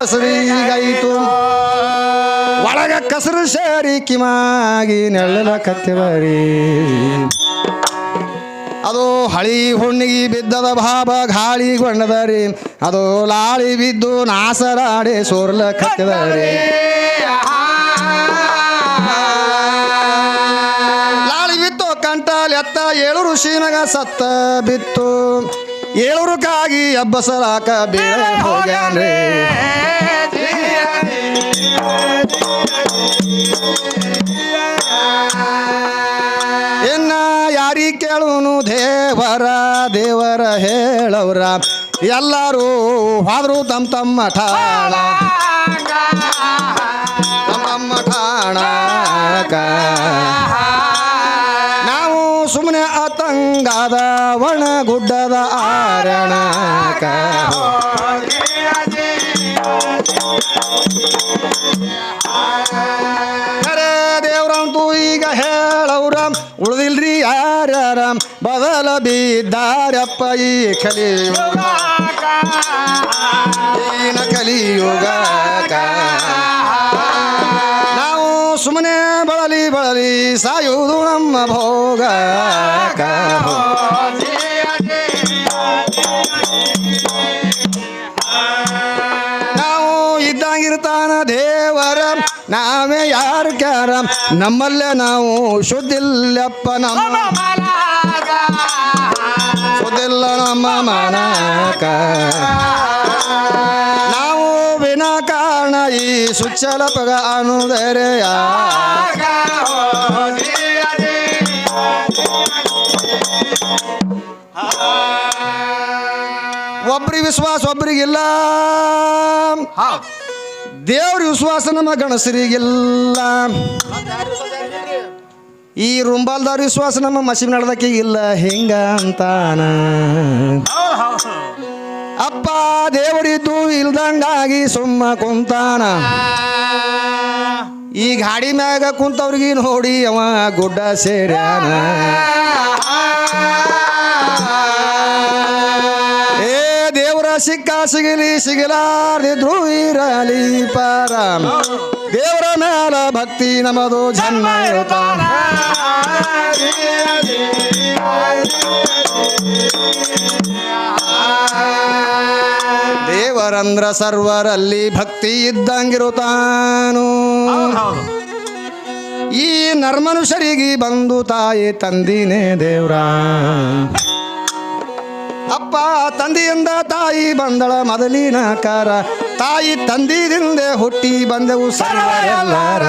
ಹಸರಿಗಾಯಿತು ಒಳಗ ಕಸರು ಸೇರಿ ಕಿಮಾಗಿ ನೆಳ್ಳಲ ಕತ್ತೆವರಿ ಅದು ಹಳಿ ಹುಣ್ಣಿಗೆ ಬಿದ್ದದ ಭಾವ ಗಾಳಿ ಗೊಂಡದರಿ ಅದು ಲಾಳಿ ಬಿದ್ದು ನಾಸರಾಡೆ ಸೋರ್ಲ ಕತ್ತಿದರಿ ಲಾಳಿ ಬಿತ್ತು ಕಂಟಾಲ್ ಏಳು ಋಷಿನಗ ಸತ್ತ ಬಿತ್ತು. ಏಳುರುಕಾಗಿ ಅಬ್ಬಸಲಾಕ ಬೇಳೆ ಹೋಗ್ಯಾನ್ರಿ ಇನ್ನ ಯಾರಿ ಕೇಳುನು ದೇವರ ದೇವರ ಹೇಳವ್ರ. ಎಲ್ಲರೂ ಹಾದ್ರು ತಮ್ಮ ತಮ್ಮ ಠಾಣ. ತಮ್ಮ ತಮ್ಮ ಅತಂಗಾದ ಒಣ ಗುಡ್ಡದ ಆರಣಕ ಖರೆ ದೇವ್ರಂತೂ ಈಗ ಹೇಳವ್ರ, ಉಳ್ದಿಲ್ರಿ ಯಾರ್ಯಾರ, ಬದಲ ಬಿದ್ದಾರಪ್ಪ ಈ ಕಲಿಯುಗ. ಈನ ಕಲಿಯುಗ ನಾವು ಸುಮ್ಮನೆ ಬಳಲಿ ಬಳಲಿ, ಸಾಯುವುದು ನಮ್ಮ ಭೋಗ ನಮ್ಮಲ್ಲೇ ನಾವು ಶುದ್ಧಿಲ್ಲಪ್ಪ ನಮ್ಮ ಶುದ್ಧಿಲ್ಲ ನಮ್ಮ ಮನಕ. ನಾವು ವಿನಾ ಕಾರಣ ಈ ಸುಚ್ಚಲಪಗ ಅನುದರೆಯ. ಒಬ್ರಿಗೆ ವಿಶ್ವಾಸ ಒಬ್ರಿಗಿಲ್ಲ ದೇವ್ರ ವಿಶ್ವಾಸ ನಮ್ಮ ಗಣಸರಿಗಿಲ್ಲ ಈ ರುಂಬಾಲ್ದವ್ರ ವಿಶ್ವಾಸ ನಮ್ಮ ಮಸೀಬ್ ನಡ್ದಕ್ಕೆ ಇಲ್ಲ. ಹಿಂಗ ಅಂತಾನ? ಅಪ್ಪ ದೇವರಿದ್ದು ಇಲ್ದಂಗಾಗಿ ಸುಮ್ಮ ಕುಂತಾನ. ಈ ಗಾಡಿ ಮ್ಯಾಗ ಕುಂತವ್ರಿಗೆ ನೋಡಿ ಅವ ಗುಡ್ಡ ಸೇರ್ಯಾನ. ದೇವರ ಸಿಕ್ಕ ಸಿಗಲಿ ಸಿಗಲಾರ್ದಿದ್ರು ಇರಲಿ ಪಾರ ದೇವರ ಮೇಲ ಭಕ್ತಿ ನಮದು ಜನ್ಮ ದೇವರಂದ್ರ ಸರ್ವರಲ್ಲಿ ಭಕ್ತಿ ಇದ್ದಂಗಿರುತ್ತಾನು. ಈ ನರ್ಮನುಷ್ಯರಿಗೆ ಬಂದು ತಾಯಿ ತಂದಿನೇ ದೇವ್ರ. ಅಪ್ಪ ತಂದೆಯಿಂದ ತಾಯಿ ಬಂದಳ ಮೊದಲಿನ ಕಾರ ತಾಯಿ ತಂದಿದಿಂದೆ ಹುಟ್ಟಿ ಬಂದವು ಸರ್ವರೆಲ್ಲರ.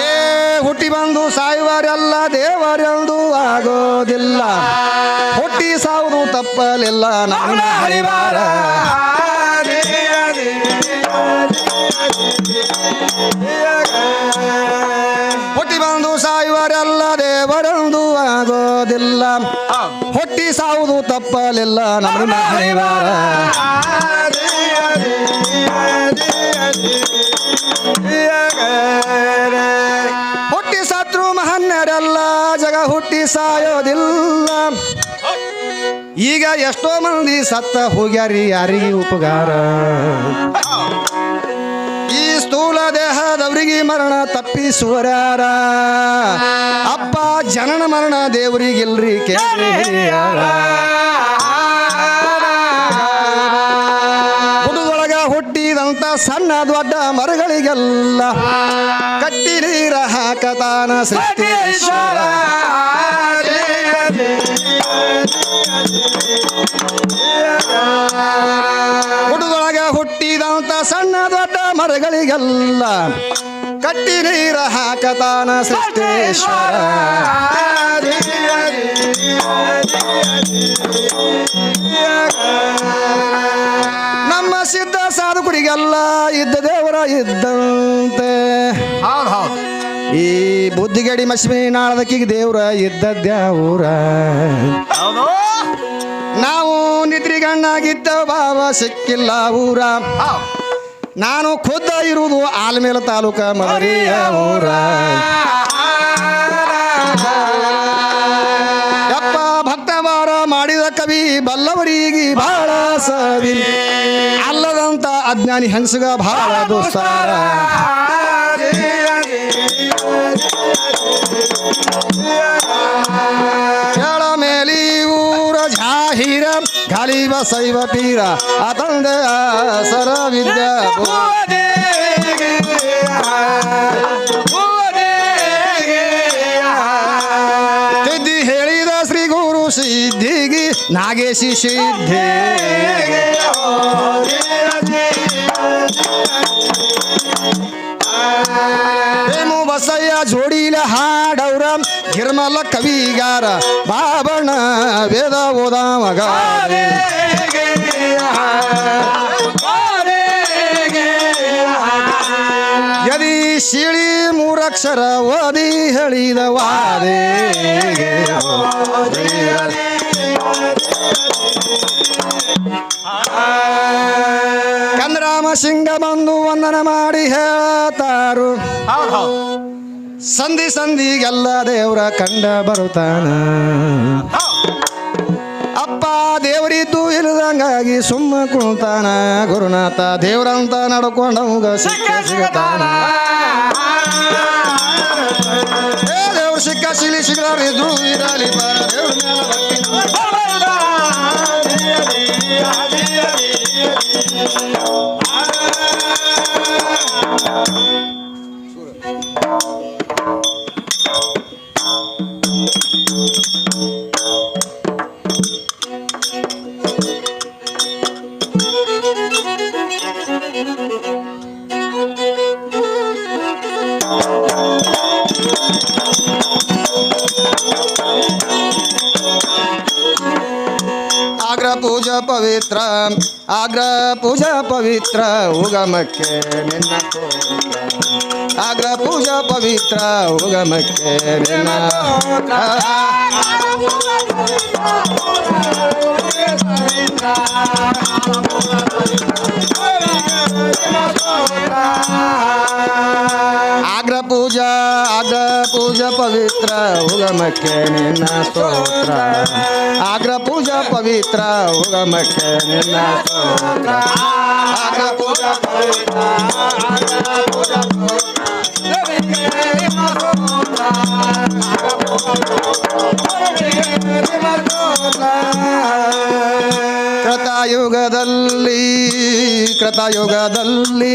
ಏ, ಹುಟ್ಟಿ ಬಂದು ಸಾಯುವರೆಲ್ಲ ದೇವರೆಂದು ಆಗೋದಿಲ್ಲ. ಹುಟ್ಟಿ ಸಾವುದು ತಪ್ಪಲಿಲ್ಲ ನಾನು ಹರಿವಾರ. ಹುಟ್ಟಿ ಆಗೋದಿಲ್ಲ ಹೊಟ್ಟಿ ಸಾವುದು ತಪ್ಪಲಿಲ್ಲ ನಮ್ಮ ಹರಿವಾರ ಹುಟ್ಟಿ ಸತ್ರು ಮಹನ್ನರೆಲ್ಲ ಜಗ ಹುಟ್ಟಿ ಸಾಯೋದಿಲ್ಲ. ಈಗ ಎಷ್ಟೋ ಮಂದಿ ಸತ್ತ ಹೋಗ್ಯಾರಿ ಯಾರಿಗೆ ಉಪಕಾರ? ಮರಣ ತಪ್ಪಿಸುವರಾರ ಅಪ್ಪ ಜನನ ಮರಣ ದೇವರಿಗಿಲ್ರಿ ಹಿರಿಯರ. ಹುಡುಗೊಳಗ ಹುಟ್ಟಿದಂತ ಸಣ್ಣ ದೊಡ್ಡ ಮರಗಳಿಗೆಲ್ಲ ಕಟ್ಟಿ ನೀರ ಹಾಕತಾನ ಸೃಷ್ಟಿ ಹುಡುಗೊಳಗ ಹುಟ್ಟಿದಂತ ಸಣ್ಣ ದೊಡ್ಡ ಮರಗಳಿಗೆಲ್ಲ ಕಟ್ಟಿ ನೀರ ಹಾಕತಾನ ಸೃಷ್ಟೇಶ್ವರ. ನಮ್ಮ ಸಿದ್ಧ ಸಾಧಕರಿಗೆಲ್ಲ ಇದ್ದ ದೇವರ ಇದ್ದಂತೆ. ಈ ಬುದ್ಧಿಗಡಿ ಮಶ್ಮಿ ನಾಳದಕ್ಕಿಗೆ ದೇವ್ರ ಇದ್ದದ್ಯಾವೂರ ನಾವು ನಿದ್ರಿಗಣ್ಣಾಗಿದ್ದ ಭಾವ ಸಿಕ್ಕಿಲ್ಲ ಊರ. ನಾನು ಖುದ್ದ ಇರುವುದು ಆಲ್ಮೇಲ ತಾಲೂಕ ಮದರಿಯ ಊರ ಯಪ್ಪ ಭಕ್ತವಾರ ಮಾಡಿದ ಕವಿ ಬಲ್ಲವರಿಗೆ ಬಹಳ ಸವಿ. ಅಲ್ಲದಂತ ಅಜ್ಞಾನಿ ಹೆಂಗಸಗ ಬಹಳ ದೋಸ್ತಾರ. ಜಾಹೀರ ಶೈವ ಪೀರ ಅತಂದ ಸರ ವಿದ್ಯಾ ತಿದ್ದಿ ಹೇಳಿದ ಶ್ರೀ ಗುರು ಸಿದ್ಧಿಗಿ, ನಾಗೇಶಿ ಸಿದ್ಧಿ. ಬಸಯ್ಯ ಜೋಡಿಲ ಹಾಡವ್ರ ಗಿರ್ಮಲ ಕವಿಗಾರ ಬಾಬಣ ವೇದ ಓದ ಮಗ ಯದಿ ಶಿಳಿ ಮೂರಕ್ಷರ ಓದಿ ಹೇಳಿದ ವಾದೆ. ಕಂದರಾಮ ಸಿಂಗ ಬಂದು ವಂದನ ಮಾಡಿ ಹೇಳತಾರು. ಸಂಧಿ ಸಂಧಿಗೆಲ್ಲ ದೇವ್ರ ಕಂಡ ಬರುತ್ತಾನ. ಅಪ್ಪ ದೇವರಿದ್ದು ಇಲ್ಲದಂಗಾಗಿ ಸುಮ್ಮ ಕುಣ್ತಾನ. ಗುರುನಾಥ ದೇವ್ರಂತ ನಡ್ಕೊಂಡವಂಗ ಸಿಕ್ಕ ಸಿಗತಾನ. ದೇವ್ರ ಸಿಕ್ಕ ಸಿಲಿ ಸಿಗಲಾರಿದ್ರು ಇರಲಿ. ಆಗ್ರ ಪೂಜಾ ಪವಿತ್ರ ಆಗ್ರ ಪೂಜಾ ಪವಿತ್ರ ಉಗಮಕ್ಕೆ ನಿನ್ನ. ಆಗ್ರ ಪೂಜಾ ಪವಿತ್ರ ಉಗಮಕ್ಕೆ ನಿನ್ನ ಆಗ್ರ ಪೂಜಾ ಆಗ್ರ ಪೂಜಾ ಪವಿತ್ರ ಉಗಮಕ್ಕೆ ನಿನ್ನ ಸ್ತೋತ್ರ ಆಗ್ರ ಪೂಜಾ ಪವಿತ್ರ ಉಗಮಕ್ಕೆ ನಿನ್ನ ಸ್ತೋತ್ರ ಆಗ್ರ ಪೂಜಾ ಪವಿತ್ರ ಆಗ್ರ ಪೂಜಾ ಕೃತಯುಗದಲ್ಲಿ ಕೃತಯುಗದಲ್ಲಿ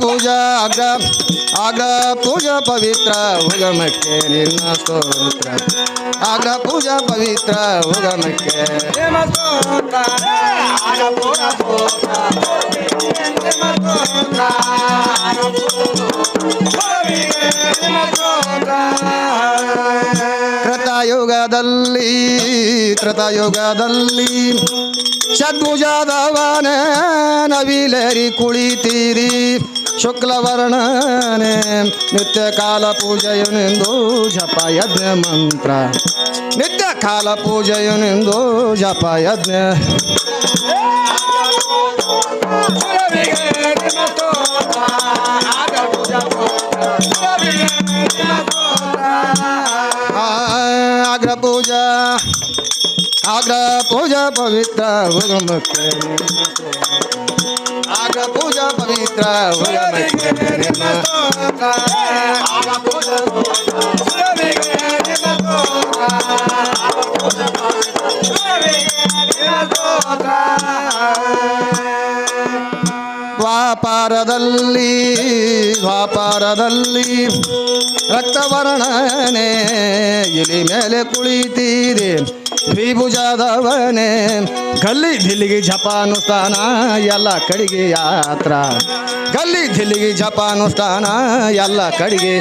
ಪೂಜಾ ಆಗ್ರ ಆಗ್ರ ಪೂಜಾ ಪವಿತ್ರ ಉಗಮಕ್ಕೆ ನಿನ್ನ ಸ್ತೋತ್ರ ಆಗ್ರ ಪೂಜಾ ಪವಿತ್ರ ಉಗಮಕ್ಕೆ ಕೃತಯುಗದಲ್ಲಿ ಕೃತಯುಗದಲ್ಲಿ ಷಡ್ಭುಜಾದವನೇ ನವಿಲೇರಿ ಕುಳಿತೀರಿ शुक्लवर्णने नित्यकालपूजयुनिन्दो जप यज्ञमन्त्र नित्यकालपूजयुनिन्दो जप यज्ञ आग्र पूजा आग्र पूजा पवित्र भगमुख ಅಗ್ರ ಪೂಜಾ ಪವಿತ್ರ ದ್ವಾಪಾರದಲ್ಲಿ ದ್ವಾಪಾರದಲ್ಲಿ ರಕ್ತವರ್ಣನೆ ಇಲಿ ಮೇಲೆ ಕುಳಿತೀರಿ. ದ್ವಿಭುಜದವನೇ ಗಲ್ಲಿ ದಿಲ್ಲಿಗೆ ಜಪಾನುಷ್ಠಾನ ಎಲ್ಲ ಕಡೆಗೆ ಯಾತ್ರ. ಗಲ್ಲಿ ದಿಲ್ಲಿಗೆ ಜಪಾನುಷ್ಠಾನ ಎಲ್ಲ ಕಡೆಗೆ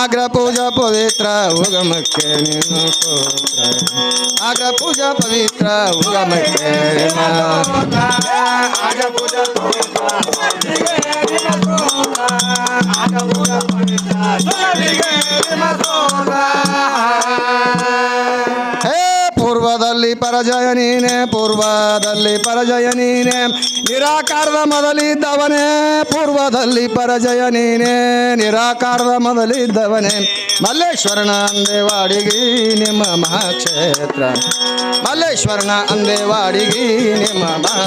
ಆಗ್ರ ಪೂಜಾ ಪವಿತ್ರ ಉಗಮಕ್ಕೆ ನೀನು ಆಗ್ರ ಪೂಜಾ ಪವಿತ್ರ ಉಗಮಕ್ಕೆ ಪೂರ್ವದಲ್ಲಿ ಪರಜಯ ನೀನೆ, ಪೂರ್ವದಲ್ಲಿ ಪರಜಯ ನೀನೆ ನಿರಾಕಾರದ ಮೊದಲಿದ್ದವನೇ ಪೂರ್ವದಲ್ಲಿ ಪರಜಯ ನೀನೆ ನಿರಾಕಾರದ ಮೊದಲಿದ್ದವನೇ ಮಲ್ಲೇಶ್ವರನ ಅಂದೇವಾಡಿಗಿ ನಿಮ್ಮ ಮಹಾಕ್ಷೇತ್ರ. ಮಲ್ಲೇಶ್ವರನ ಅಂದೇವಾಡಿಗಿ ನಿಮ್ಮ ಮಹಾ